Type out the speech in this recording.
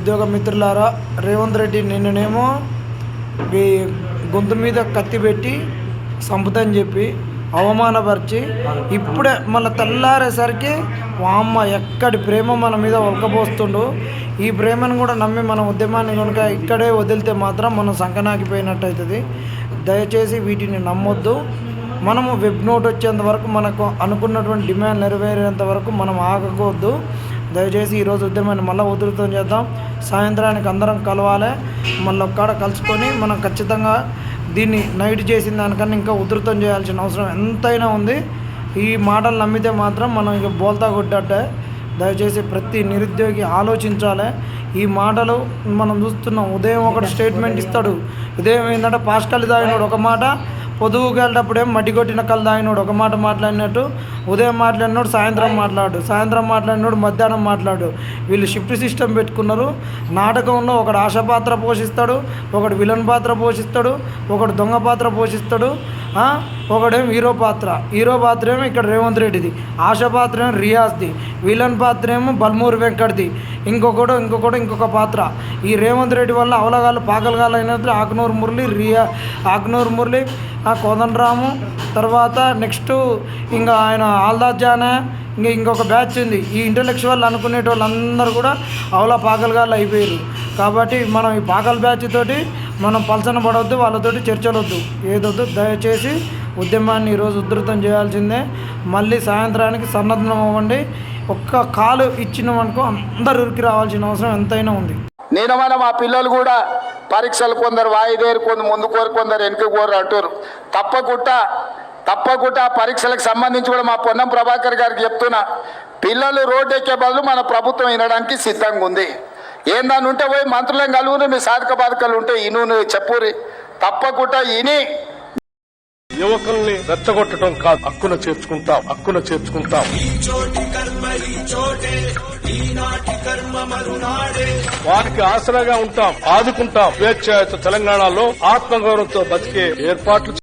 నిరుద్యోగ మిత్రులారా రేవంత్ రెడ్డి నిన్ననేమో ఈ గొంతు మీద కత్తి పెట్టి సంపుతని చెప్పి అవమానపరిచి ఇప్పుడే మళ్ళీ తెల్లారేసరికి వామ్మ ఎక్కడి ప్రేమ మన మీద ఉలకపోస్తుండు ఈ ప్రేమను కూడా నమ్మి మన ఉద్యమాన్ని కనుక ఇక్కడే వదిలితే మాత్రం మనం సంకనాకిపోయినట్టు అవుతుంది దయచేసి వీటిని నమ్మొద్దు. మనము వెబ్ నోట్ వచ్చేంత వరకు మనకు అనుకున్నటువంటి డిమాండ్ నెరవేరేంత వరకు మనం ఆగకూడదు. దయచేసి ఈరోజు ఉద్యమాన్ని మళ్ళీ ఉధృతం చేద్దాం. సాయంత్రానికి అందరం కలవాలి. మళ్ళీ ఒక్కడ కలుసుకొని మనం ఖచ్చితంగా దీన్ని నైట్ చేసిన దానికన్నా ఇంకా ఉధృతం చేయాల్సిన అవసరం ఎంతైనా ఉంది. ఈ మాటలు నమ్మితే మాత్రం మనం ఇక బోల్తా కొట్టట్టే దయచేసి ప్రతి నిరుద్యోగి ఆలోచించాలి. ఈ మాటలు మనం చూస్తున్నాం. ఉదయం ఒకటి స్టేట్మెంట్ ఇస్తాడు. ఉదయం ఏంటంటే పాస్కల్ తాగినోడు ఒక మాట. పొదువుకి వెళ్ళేటప్పుడు ఏం మట్టి కొట్టిన కళ్ళు తాగినోడు ఒక మాట మాట్లాడినట్టు ఉదయం మాట్లాడినోడు సాయంత్రం మాట్లాడు సాయంత్రం మాట్లాడినోడు మధ్యాహ్నం మాట్లాడు. వీళ్ళు షిఫ్ట్ సిస్టమ్ పెట్టుకున్నారు. నాటకంలో ఒకడు ఆశ పాత్ర పోషిస్తాడు ఒకడు విలన్ పాత్ర పోషిస్తాడు ఒకడు దొంగ పాత్ర పోషిస్తాడు ఒకడేమో హీరో పాత్ర. హీరో పాత్ర ఏమో ఇక్కడ రేవంత్ రెడ్డిది. ఆశ పాత్ర ఏమో రియాజ్ది. విలన్ పాత్ర ఏమో బల్మూరి వెంకట్ది. ఇంకొకడు ఇంకొకడు ఇంకొక పాత్ర. ఈ రేవంత్ రెడ్డి వల్ల అవలగాళ్ళు పాకలగాలు అయినట్లు ఆకునూరు మురళి రియా ఆకునూరు మురళి ఆ కోదండరాము. తర్వాత నెక్స్ట్ ఇంకా ఆయన ఆల్దాద్ జానా ఇంకా ఇంకొక బ్యాచ్ ఉంది. ఈ ఇంటలెక్చువల్ అనుకునే వాళ్ళందరూ కూడా అవలా పాకలుగాళ్ళు అయిపోయారు కాబట్టి మనం ఈ పాకల బ్యాచ్ తోటి మనం పలసన పడవద్దు వాళ్ళతోటి చర్చలొద్దు. ఏదొద్దు దయచేసి ఉద్యమాన్ని ఈరోజు ఉధృతం చేయాల్సిందే. మళ్ళీ సాయంత్రానికి సన్నద్ధం అవ్వండి. ఒక్క కాలు ఇచ్చినామనుకో అందరు ఉరికి రావాల్సిన అవసరం ఎంతైనా ఉంది. నేను మన మా పిల్లలు కూడా పరీక్షలు కొందరు వాయిదేరు కొందరు ముందు కోరు కొందరు వెనుక కోరు అంటారు. తప్పకుండా తప్పకుండా పరీక్షలకు సంబంధించి కూడా మా పొన్నం ప్రభాకర్ గారికి చెప్తున్నా. పిల్లలు రోడ్డు ఎక్కే బదులు మన ప్రభుత్వం వినడానికి సిద్ధంగా ఉంది ఏందని ఉంటే పోయి మంత్రులను కలుగురు మీ సాధక బాధకాలు ఉంటే ఇను నువ్వు చెప్పురి. తప్పకుండా ఇని. యువకుల్ని రెచ్చగొట్టడం కాదు హక్కున చేర్చుకుంటాం హక్కున చేర్చుకుంటాం. వారికి ఆసరాగా ఉంటాం ఆదుకుంటాం. స్వేచ్ఛ తెలంగాణలో ఆత్మగౌరవంతో బతికే ఏర్పాట్లు